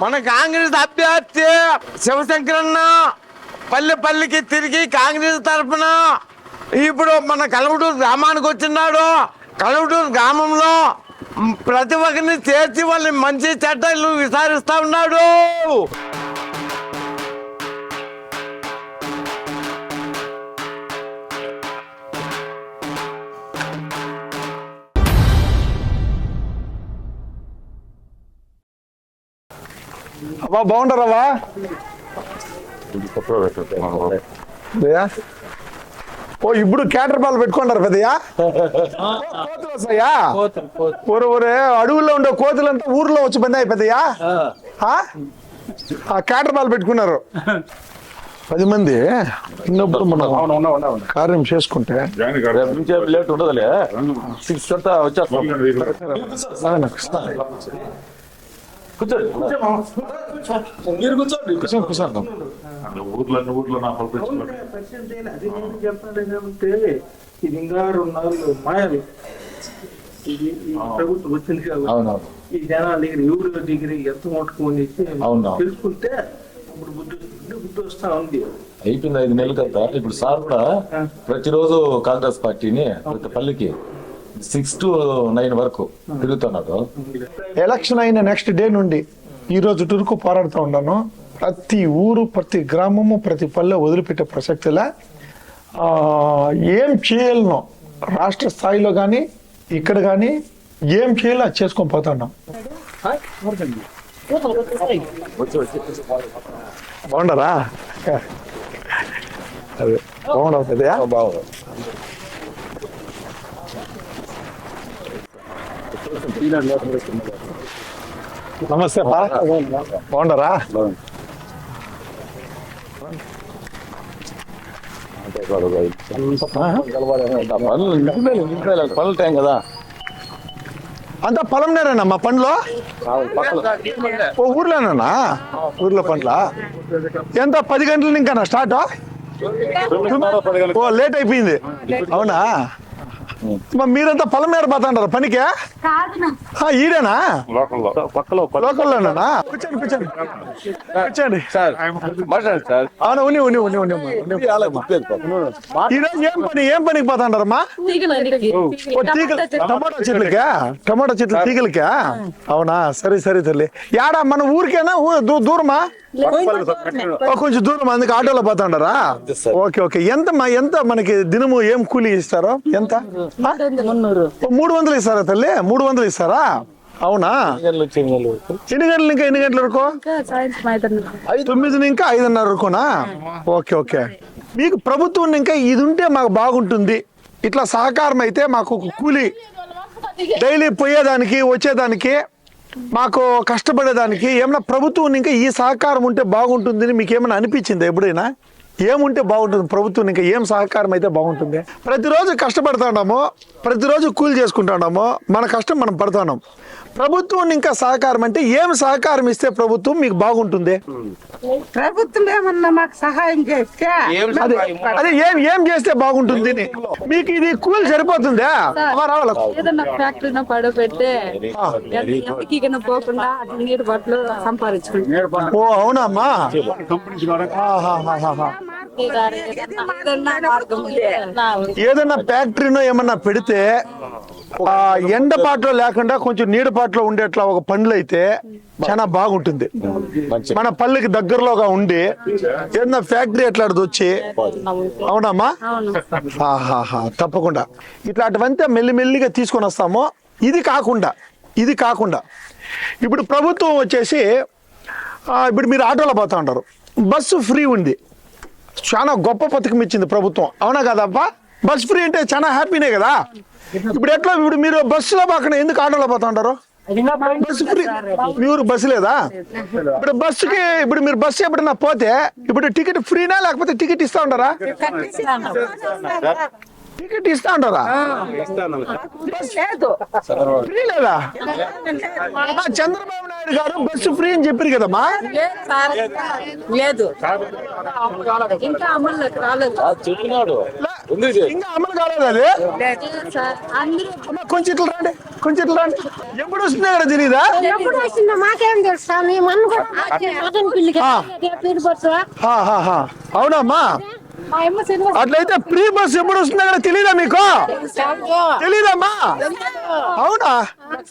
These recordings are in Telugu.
మన కాంగ్రెస్ అభ్యర్థి శివశంకరన్న పల్లె పల్లెకి తిరిగి కాంగ్రెస్ తరఫున ఇప్పుడు మన కలవటూరు గ్రామానికి వచ్చినాడు. కలవటూరు గ్రామంలో ప్రతి ఒక్కరిని చేర్చి వాళ్ళని మంచి చట్టాలు విచారిస్తా ఉన్నాడు. అబ్బా బాగుంటారవ్వా పెద్దయ్యా ఓ ఇప్పుడు క్యాటర్ బాల్ పెట్టుకుంటారు పెద్దయ్యా. కోతులు వస్తాయా? అడవుల్లో ఉండే కోతులంతా ఊర్లో వచ్చి బందాయి పెద్దయ్యా. ఆ? క్యాటర్ బాల్ పెట్టుకున్నారు. పది మంది. చిన్నప్పుడు మనం కార్యం చేసుకుంటే. లేట్ ఉండదులే. సిక్స్ వచ్చేస్తాం. మీరు కూర్చోండి కూర్చోండి, కూర్చోండి. ఊర్లో ఊర్లో నా పంపించుకోండి అది నేను చెప్పాలి ఏమంటే ఇది ఇంకా రెండు నాలుగు మాయాలి ఇది ఈ ప్రభుత్వం వచ్చింది కాబట్టి ఈ జనాల దగ్గర ఎవరు దగ్గర ఎంత ముట్టుకొని. తెలుసుకుంటే ఇప్పుడు బుద్ధి వస్తుంది, బుద్ధి వస్తా ఉంది. అయిపోయింది ఐదు నెలల కదా ఇప్పుడు సార్ కూడా ప్రతిరోజు కాంగ్రెస్ పార్టీని ప్రతి పల్లికి సిక్స్ టు నైన్ వరకు తిరుగుతున్నారు. ఎలక్షన్ అయిన నెక్స్ట్ డే నుండి ఈ రోజు వరకు పోరాడుతూ ఉన్నాను. ప్రతి ఊరు ప్రతి గ్రామము ప్రతి పల్లె వదిలిపెట్టే ప్రసక్తిలా ఆ, ఏం చేయాలనో రాష్ట్ర స్థాయిలో కానీ ఇక్కడ కానీ ఏం చేయాలో అది చేసుకొని పోతున్నాం బాగుండరా? అదే. బాగుండవు పెద్దయా నమస్తే పా బాగుండరా పనులు నింపిపోయాలి, నింపిపోయాలి. పనులు టైం కదా అంతా పొలం నేరేనా మా పండ్లో ఓ ఊర్లోనేనా ఊర్లో పండ్ల ఎంత పది గంటల ఇంకా స్టార్ట్ ఓ లేట్ అయిపోయింది అవునా మరి మీరంతా పొలం మీద పోతాంటారు పనికే ఆ, ఈడేనా పక్కలో లోకల్లోనేనా కూర్చోండి కూర్చోండి కూర్చోండి సార్ మాట్లాడండి సార్ అవునా ఉని ఉని ఉని ఉని ఉని. ఈరోజు ఏం పని ఏం పనికి పోతాంటారమ్మా ఓ తీగలు టమాటా చెట్లకా టమాటా చెట్లు తీగలకా అవునా సరే సరే తల్లి యాడా మన ఊరికేనా ఊ- దూ- దూరమా ఓ, కొంచెం దూరం అందుకు ఆటోలో పోతాండారా? Okay okay. ఎంత మా- ఎంత మనకి దినము ఏం కూలీ ఇస్తారో? ఎంత? మూడు వందలు ఇస్తారా తల్లి? మూడు వందలు ఇస్తారా? అవునా? ఎన్ని గంటలు ఇంకా ఎన్ని గంటల వరకు? తొమ్మిది ఇంకా ఐదున్నర వరకునా? Okay okay. మీకు ప్రభుత్వం ఇంకా ఇది ఉంటే మాకు బాగుంటుంది. ఇట్లా సహకారం అయితే మాకు కూలి. డైలీ పోయేదానికి వచ్చేదానికి మాకు కష్టపడేదానికి ఏమైనా ప్రభుత్వం ఇంకా ఈ సహకారం ఉంటే బాగుంటుందని మీకు ఏమైనా అనిపించిందా ఎప్పుడైనా? ఏముంటే బాగుంటుంది ప్రభుత్వం ఇంకా ఏం సహకారం అయితే బాగుంటుంది? ప్రతిరోజు కష్టపడుతున్నాము ప్రతిరోజు కూలి చేసుకుంటున్నాము మన కష్టం మనం పడుతున్నాం. ప్రభుత్వం ఇంకా సహకారం అంటే ఏం సహకారం ఇస్తే ప్రభుత్వం మీకు బాగుంటుంది? ప్రభుత్వం ఏమన్నా మాకు సహాయం చేస్తే అదే ఏం ఏం చేస్తే బాగుంటుంది. మీకు ఇది కూలి సరిపోతుందా? రావాల? ఏదన్నా పడబెట్టే పోకుండా నీరు బట్టలు సంపాదించుకుంటాం. ఓ అవునమ్మా. ఫ్యాక్టరీనో ఏమన్నా పెడితే ఎండపాట్లో లేకుండా కొంచెం నీడపాట్లో ఉండేట్లా ఒక పండ్లు అయితే చాలా బాగుంటుంది. మన పల్లెకి దగ్గరలోగా ఉండి ఏదైనా ఫ్యాక్టరీ ఎట్లాంటిది వచ్చి అవునమ్మా? ఆహాహా తప్పకుండా. ఇట్లాంటివంతా మెల్లిమెల్లిగా తీసుకొని వస్తాము. ఇది కాకుండా ఇది కాకుండా. ఇప్పుడు ప్రభుత్వం వచ్చేసి ఇప్పుడు మీరు ఆటోలో పోతా ఉంటారు బస్సు ఫ్రీ ఉంది. చాలా గొప్ప పథకం ఇచ్చింది ప్రభుత్వం. అవునా కదబ్బా? బస్ ఫ్రీ అంటే చాలా హ్యాపీనే కదా? ఇప్పుడు ఎట్లా? ఇప్పుడు మీరు బస్సులో పోకుండా ఎందుకు ఆటోలో పోతా ఉంటారు బస్సు ఫ్రీ మీ ఊరు బస్సు లేదా? ఇప్పుడు బస్సుకి ఇప్పుడు మీరు బస్సు ఎప్పుడన్నా పోతే ఇప్పుడు టికెట్ ఫ్రీనా లేకపోతే టికెట్ ఇస్తా ఉంటారా? టికెట్ ఇస్తా ఉంటారా? లేదు. ఫ్రీ లేదా? చంద్రబాబు నాయుడు గారు బస్సు ఫ్రీ అని చెప్పారు కదమ్మా. లేదు ఇంకా అమలు కాలేదు అది? సార్ అందరూ అమ్మ కొంచెం ఇట్లా రండి కొంచెం ఇట్లా రండి. ఎప్పుడు వస్తుందో కూడా తెలీదా? ఎప్పుడు వచ్చిందో మాకేం తెలుసా నీ. అవునమ్మా. మా అమ్మ సినిమా అట్లయితే ప్రీ బస్ ఎప్పుడు వస్తుందో కూడా తెలీదా మీకు? తెలీదమ్మా. అవునా?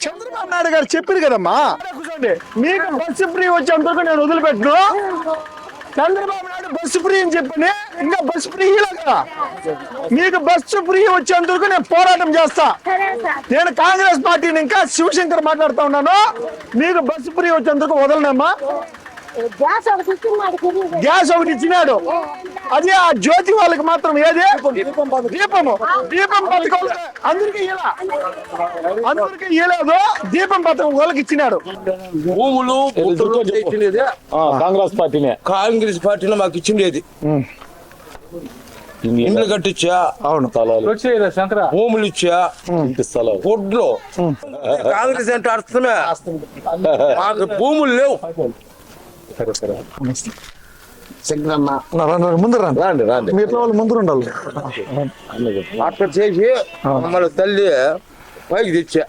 చంద్రబాబు నాయుడు గారు చెప్పారు కదమ్మా. కూర్చోండి. మీకు బస్సు ఫ్రీ వచ్చేంత వరకు నేను వదిలిపెట్టను. చంద్రబాబు నాయుడు బస్సు ఫ్రీ అని చెప్పని ఇంకా బస్సు ఫ్రీ కదా మీకు బస్సు ఫ్రీ వచ్చేంత వరకు నేను పోరాటం చేస్తా. నేను కాంగ్రెస్ పార్టీని ఇంకా శివశంకర్ మాట్లాడుతా ఉన్నాను. మీకు బస్సు ఫ్రీ వచ్చేంత వరకు వదలనమ్మా గ్యాస్ ఒకటి ఇచ్చినాడు. అది ఆ జ్యోతి వాళ్ళకి మాత్రం ఏది? దీపము. దీపం పథకం అందరికి ఇలా. అందరికి ఇవ్వలేదు దీపం పథకం వాళ్ళకి ఇచ్చినాడు. భూములు కాంగ్రెస్ పార్టీనే. కాంగ్రెస్ పార్టీలో మాకు ఇచ్చిండేది. ఇండ్లు కట్టించా అవును. శంకర? భూములు ఇచ్చా ఫుడ్లు కాంగ్రెస్ అంటే అర్థమే. మాకు భూములు లేవు. నా రండి, రండి, ముందు రండి రాండి. రాండి మిగతా వాళ్ళు ముందు ఉండాలి. అట్లా చేసి మమ్మల్ని తల్లి పైకి తెచ్చా.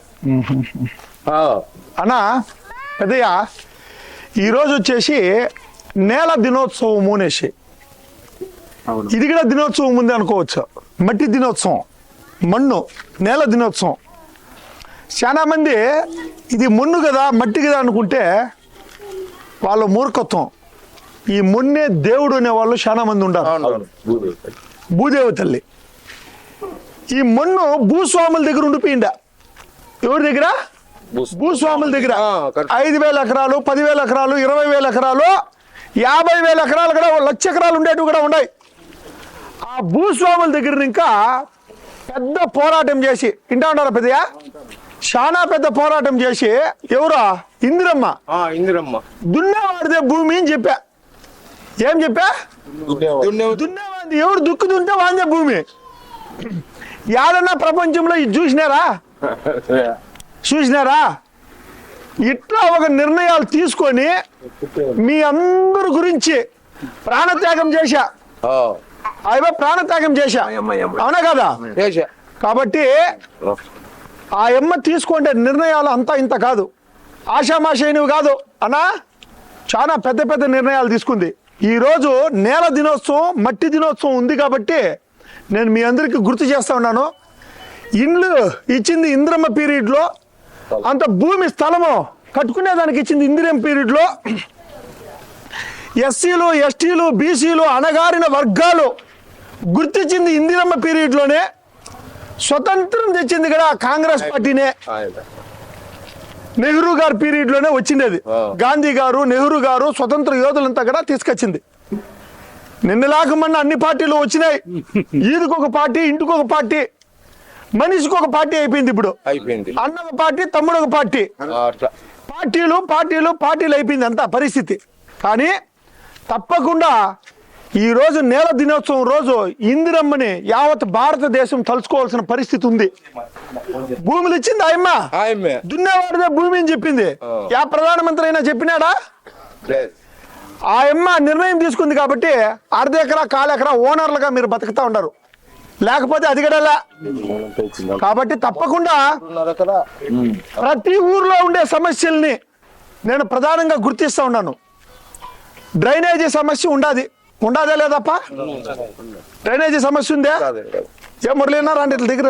అన్నా పెద్దయ్య ఈరోజు వచ్చేసి నేల దినోత్సవం మూనేసి ఇది కూడా దినోత్సవం ఉంది అనుకోవచ్చు. మట్టి దినోత్సవం మన్ను నేల దినోత్సవం. చాలా మంది ఇది మన్ను కదా మట్టి కదా అనుకుంటే వాళ్ళ మూర్ఖత్వం. ఈ మొన్నే దేవుడు అనే వాళ్ళు చాలా మంది ఉంటారు అవును. భూదేవ తల్లి. ఈ మన్ను భూస్వాముల దగ్గర ఉండిపోయిండ. ఎవరి దగ్గర? భూస్వాముల దగ్గర. ఐదు వేల ఎకరాలు పదివేల ఎకరాలు ఇరవై వేల ఎకరాలు యాభై వేల ఎకరాలు కూడా ఓ లక్ష ఎకరాలు ఉండేటివి కూడా ఉన్నాయి. ఆ భూస్వాముల దగ్గర ఇంకా పెద్ద పోరాటం చేసి ఇంటా ఉన్నారా పెద్దయ్య? చాలా పెద్ద పోరాటం చేసి ఎవరా? ఇందిరమ్మ. ఆ, ఇందిరమ్మ. దున్నేవాడిదే భూమి అని చెప్పా. ఏం చెప్పా? దున్నే- దున్నేవాడి. ఎవడు దుక్కు దున్టే వాందే భూమి. యాదన్నా ప్రపంచంలో ఇది చూసినారా? చూసినారా? ఇట్లా ఒక నిర్ణయాలు తీసుకొని మీ అందరి గురించి ప్రాణత్యాగం చేశా. ఆ, అయ్యో ప్రాణత్యాగం చేశా. అవునా కదా? కాబట్టి ఆ ఎమ్మ తీసుకుంటే నిర్ణయాలు అంతా ఇంత కాదు. ఆషామాషైనవి కాదు. అన్నా చాలా పెద్ద పెద్ద నిర్ణయాలు తీసుకుంది. ఈరోజు నేల దినోత్సవం మట్టి దినోత్సవం ఉంది కాబట్టి నేను మీ అందరికీ గుర్తు చేస్తా ఉన్నాను. ఇండ్లు ఇచ్చింది ఇంద్రమ్మ పీరియడ్లో అంత భూమి స్థలము కట్టుకునేదానికి ఇచ్చింది ఇందిరం పీరియడ్లో. ఎస్సీలు ఎస్టీలు బీసీలు అణగారిన వర్గాలు గుర్తించింది ఇందిరమ్మ పీరియడ్లోనే స్వతంత్రం తెచ్చింది కూడా కాంగ్రెస్ పార్టీనే. నెహ్రూ గారి పీరియడ్లోనే వచ్చిండేది గాంధీ గారు నెహ్రూ గారు స్వతంత్ర యోధులంతా కూడా తీసుకొచ్చింది. నిన్నలాక మొన్న అన్ని పార్టీలు వచ్చినాయి. ఈదికి ఒక పార్టీ ఇంటికి ఒక పార్టీ మనిషికి ఒక పార్టీ అయిపోయింది ఇప్పుడు. అయిపోయింది. అన్న ఒక పార్టీ. తమ్ముడు ఒక పార్టీ పార్టీలు పార్టీలు పార్టీలు అయిపోయింది అంతా పరిస్థితి. కానీ తప్పకుండా ఈ రోజు నేల దినోత్సవం రోజు ఇందిరమ్మని యావత్ భారతదేశం తలుచుకోవాల్సిన పరిస్థితి ఉంది. భూములు ఇచ్చింది ఆయమ్మ ఆయమ్మే దున్నేవాడిదే భూమి అని చెప్పింది. యా ప్రధానమంత్రి అయినా చెప్పినాడా? లేదు. ఆ అమ్మ నిర్ణయం తీసుకుంది కాబట్టి అర్ధ ఎకరా కాలు ఎకరా ఓనర్లుగా మీరు బతుకుతా ఉండరు. లేకపోతే అది కూడా కాబట్టి తప్పకుండా ప్రతి ఊర్లో ఉండే సమస్యల్ని నేను ప్రధానంగా గుర్తిస్తా ఉన్నాను. డ్రైనేజీ సమస్య ఉండాది. ఉండాదే లేదప్ప? డ్రైనేజీ సమస్య ఉందా. ఏ మురళీనా రండి ఇట్లా దగ్గర.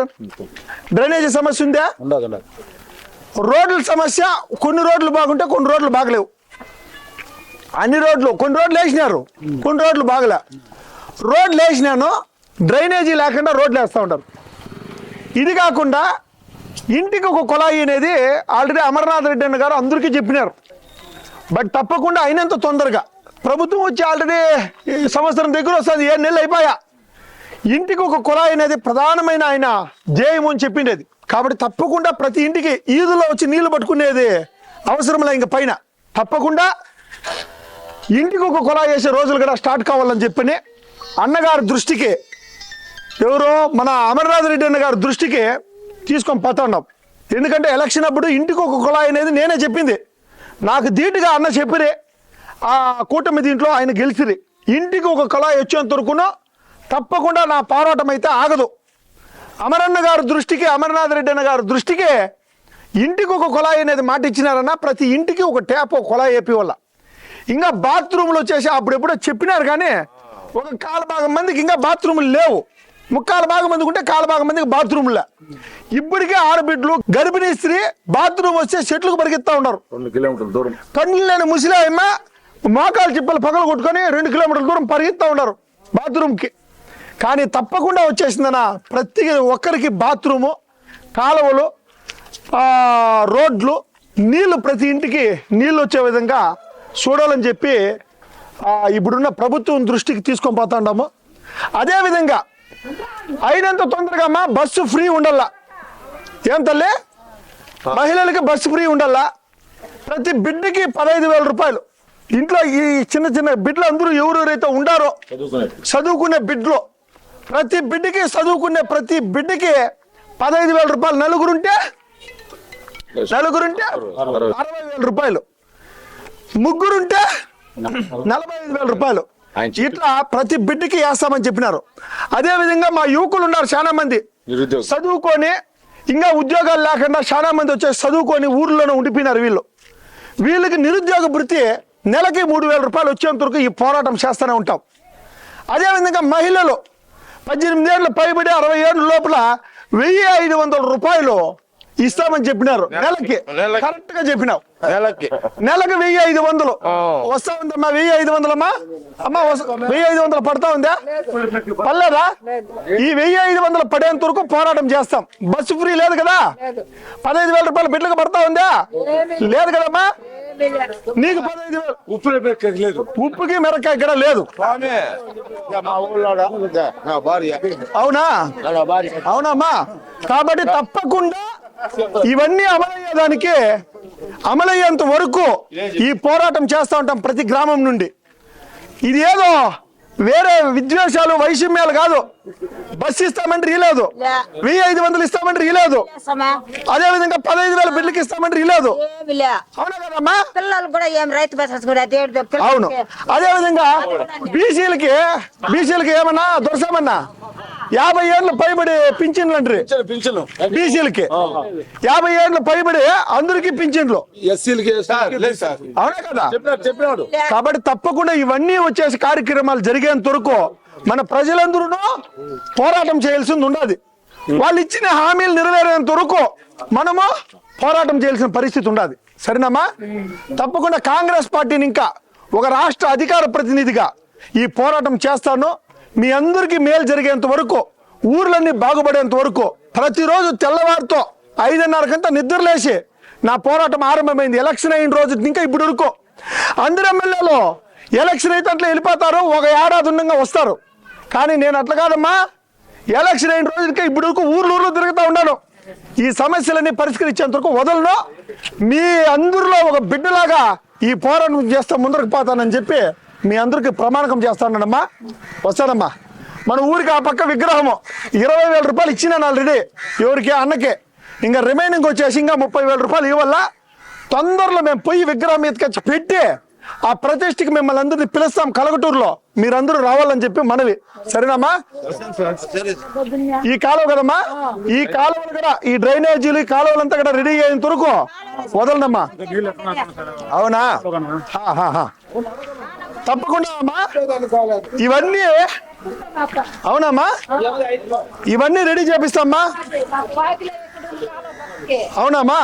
డ్రైనేజీ సమస్య ఉందా? రోడ్ల సమస్య కొన్ని రోడ్లు బాగుంటే కొన్ని రోడ్లు బాగలేవు. అన్ని రోడ్లు కొన్ని రోడ్లు వేసినారు కొన్ని రోడ్లు బాగలే. రోడ్లు వేసినాను డ్రైనేజీ లేకుండా రోడ్లు వేస్తూ ఉంటారు. ఇది కాకుండా ఇంటికి ఒక కుళాయి అనేది ఆల్రెడీ అమర్నాథ్ రెడ్డి అన్న గారు అందరికీ చెప్పినారు. బట్ తప్పకుండా అయినంత తొందరగా. ప్రభుత్వం వచ్చి ఆల్రెడీ ఈ సంవత్సరం దగ్గర వస్తుంది ఏడు నెలలు అయిపోయా. ఇంటికి ఒక కుళాయి అనేది ప్రధానమైన ఆయన ధ్యేయం అని చెప్పిండేది. కాబట్టి తప్పకుండా ప్రతి ఇంటికి ఈదులో వచ్చి నీళ్ళు పట్టుకునేది అవసరంలే ఇంక పైన. తప్పకుండా ఇంటికి ఒక కుళాయి వేసే రోజులు కూడా స్టార్ట్ కావాలని చెప్పని అన్నగారి దృష్టికి ఎవరో మన అమర్నాథ్ రెడ్డి అన్నగారి దృష్టికి తీసుకొని పోతా ఉన్నాం. ఎందుకంటే ఎలక్షన్ అప్పుడు ఇంటికి ఒక కుళాయి అనేది నేనే చెప్పింది. నాకు ధీటుగా అన్న చెప్పిరే ఆ కూటమి దీంట్లో ఆయన గెలిచిరి. ఇంటికి ఒక కుళాయి వచ్చేంత వరకును తప్పకుండా నా పోరాటం అయితే ఆగదు. అమరన్న గారి దృష్టికి అమర్నాథ్ రెడ్డి అన్న గారి దృష్టికి ఇంటికి ఒక కుళాయి అనేది మాట ఇచ్చినారన్న ప్రతి ఇంటికి ఒక ట్యాప్ ఒక కుళాయి వేపి వల్ల ఇంకా బాత్రూమ్లు వచ్చేసి అప్పుడు ఎప్పుడో చెప్పినారు కానీ ఒక కాల భాగం మందికి ఇంకా బాత్రూములు లేవు. ముక్కాల భాగం మందికి ఉంటే కాల భాగం మందికి బాత్రూములే. ఇప్పటికే ఆడబిడ్డలు గర్భిణీ స్త్రీ బాత్రూమ్ వస్తే చెట్లకు పరిగెత్తా ఉన్నారు. రెండు కిలోమీటర్ల దూరం. కన్నులు లేని ముసలాయమ్మ మోకాలు చిప్పలు పగలు కొట్టుకొని రెండు కిలోమీటర్ల దూరం పరిగెత్తా ఉన్నారు బాత్రూమ్కి. కానీ తప్పకుండా వచ్చేసిందన్న ప్రతి ఒక్కరికి బాత్రూము కాలువలు రోడ్లు నీళ్ళు ప్రతి ఇంటికి నీళ్ళు వచ్చే విధంగా చూడాలని చెప్పి ఇప్పుడున్న ప్రభుత్వం దృష్టికి తీసుకొని పోతా ఉన్నాము. అదేవిధంగా అయినంత తొందరగా అమ్మా బస్సు ఫ్రీ ఉండాల ఏం తల్లి? మహిళలకి బస్సు ఫ్రీ ఉండాలా ప్రతి బిడ్డకి పదహైదు వేల రూపాయలు. ఇంట్లో ఈ చిన్న చిన్న బిడ్డలు అందరూ ఎవరెవరైతే ఉండారో చదువుకునే బిడ్డలు. ప్రతి బిడ్డకి చదువుకునే ప్రతి బిడ్డకి పదహైదు వేల రూపాయలు నలుగురుంటే? నలుగురుంటే? అరవై వేల రూపాయలు. ముగ్గురుంటే? నలభై ఐదు వేల రూపాయలు. ఇట్లా ప్రతి బిడ్డకి వేస్తామని చెప్పినారు. అదే విధంగా మా యువకులు ఉన్నారు చాలా మంది. చదువుకొని ఇంకా ఉద్యోగాలు లేకుండా చాలా మంది వచ్చేసి చదువుకొని ఊర్లోనే ఉండిపోయినారు వీళ్ళు. వీళ్ళకి నిరుద్యోగ భృతి నెలకి మూడు వేల రూపాయలు వచ్చేంత వరకు ఈ పోరాటం చేస్తూనే ఉంటాం. అదేవిధంగా మహిళలు పద్దెనిమిది ఏళ్ళు పైబడి అరవై ఏళ్ళ లోపల వెయ్యి ఐదు వందల రూపాయలు ఇస్తామని చెప్పినారు. నెలకి. కరెక్ట్గా చెప్పినావు. నెలకి. నెలకు వెయ్యి ఐదు వందలు. వస్తా ఉందమ్మా వెయ్యి ఐదు వందలమ్మా. అమ్మా వెయ్యి ఐదు వందలు పడతా ఉందా? పర్లేదా? ఈ వెయ్యి ఐదు వందలు పడేంత వరకు పోరాటం చేస్తాం. బస్సు ఫ్రీ లేదు కదా? పదహైదు వేల రూపాయలు బిడ్డలకు పడతా ఉందా? లేదు. కదమ్మా? నీకు పదహైదు వేలు. ఉప్పు లేదు. ఉప్పుకి మిరకాయ ఇక్కడ లేదు. స్వామి. మా ఊళ్ళో నా భార్య. అవునా? అవునమ్మా. కాబట్టి తప్పకుండా ఇవన్నీ అమలయ్యేదానికి అమలయ్యేంత వరకు ఈ పోరాటం చేస్తూ ఉంటాం ప్రతి గ్రామం నుండి. ఇది ఏదో వేరే విద్వేషాలు వైషమ్యాలు కాదు. బస్సు ఇస్తామంటే ఇలేదు వెయ్యి ఐదు వందలు ఇస్తామంటే ఇలేదు అదే విధంగా పదహైదు వేల బిడ్డలకి ఇస్తామంటే అవునా కదమ్మా? పిల్లలు కూడా ఏం రైతు అవును. అదే విధంగా బీసీలకి బీసీలకి ఏమన్నా దొరసామన్నా యాభై ఏళ్ళు పైబడి పింఛన్లు అంటారు. పింఛను బీసీలకి. యాభై ఏళ్ళు పైబడి అందరికి పింఛన్లు. ఎస్సీలకి లేదు సార్. అవునా కదా? చెప్పినాడు చెప్పినాడు. కాబట్టి తప్పకుండా ఇవన్నీ వచ్చేసి కార్యక్రమాలు జరిగేంత వరకు మన ప్రజలందరూ పోరాటం చేయాల్సింది ఉండదు. వాళ్ళు ఇచ్చిన హామీలు నెరవేరేంత వరకు మనము పోరాటం చేయాల్సిన పరిస్థితి ఉండదు. సరేనమ్మా తప్పకుండా కాంగ్రెస్ పార్టీని ఇంకా ఒక రాష్ట్ర అధికార ప్రతినిధిగా ఈ పోరాటం చేస్తాను. మీ అందరికీ మేలు జరిగేంత వరకు ఊర్లన్నీ బాగుపడేంత వరకు ప్రతిరోజు తెల్లవారితో ఐదున్నరకంతా నిద్రలేసి నా పోరాటం ఆరంభమైంది. ఎలక్షన్ అయిన రోజు ఇంకా ఇప్పుడు వరకు అందరు ఎమ్మెల్యేలు ఎలక్షన్ అయితే అట్లా వెళ్ళిపోతారు ఒక ఏడాది ఉండగా వస్తారు. కానీ నేను అట్లా కాదమ్మా. ఎలక్షన్ అయిన రోజులకి ఇప్పుడు వరకు ఊర్లు ఊర్లు తిరుగుతూ ఉన్నాను. ఈ సమస్యలన్నీ పరిష్కరించేంత వరకు వదలను. మీ అందరిలో ఒక బిడ్డలాగా ఈ పోరాటం చేస్తే ముందరకు పోతానని చెప్పి మీ అందరికి ప్రమాణకం చేస్తానమ్మా వస్తానమ్మా. మన ఊరికి ఆ పక్క విగ్రహము. ఇరవై వేల రూపాయలు ఇచ్చిన ఆల్రెడీ ఎవరికి? అన్నకే. ఇంకా రిమైనింగ్ వచ్చేసి ఇంకా ముప్పై వేల రూపాయలు ఇవ్వాలా? తొందరలో మేము పోయి విగ్రహం మీదకి పెట్టి ఆ ప్రతిష్ఠకి మిమ్మల్ని అందరినీ పిలుస్తాం కలగటూరులో. మీరందరూ రావాలని చెప్పి మనవి. సరేనమ్మా? ఈ కాలువ కదమ్మా? ఈ కాలువలు కూడా ఈ డ్రైనేజీలు ఈ కాలువలంతా కూడా రెడీ అయ్యేంత వరకు వదలనమ్మా. అవునా? హా, హా, హా. తప్పకుండా అమ్మా. ఇవన్నీ అవునమ్మా. ఇవన్నీ రెడీ చేపిస్తామ్మా. అవునమ్మా.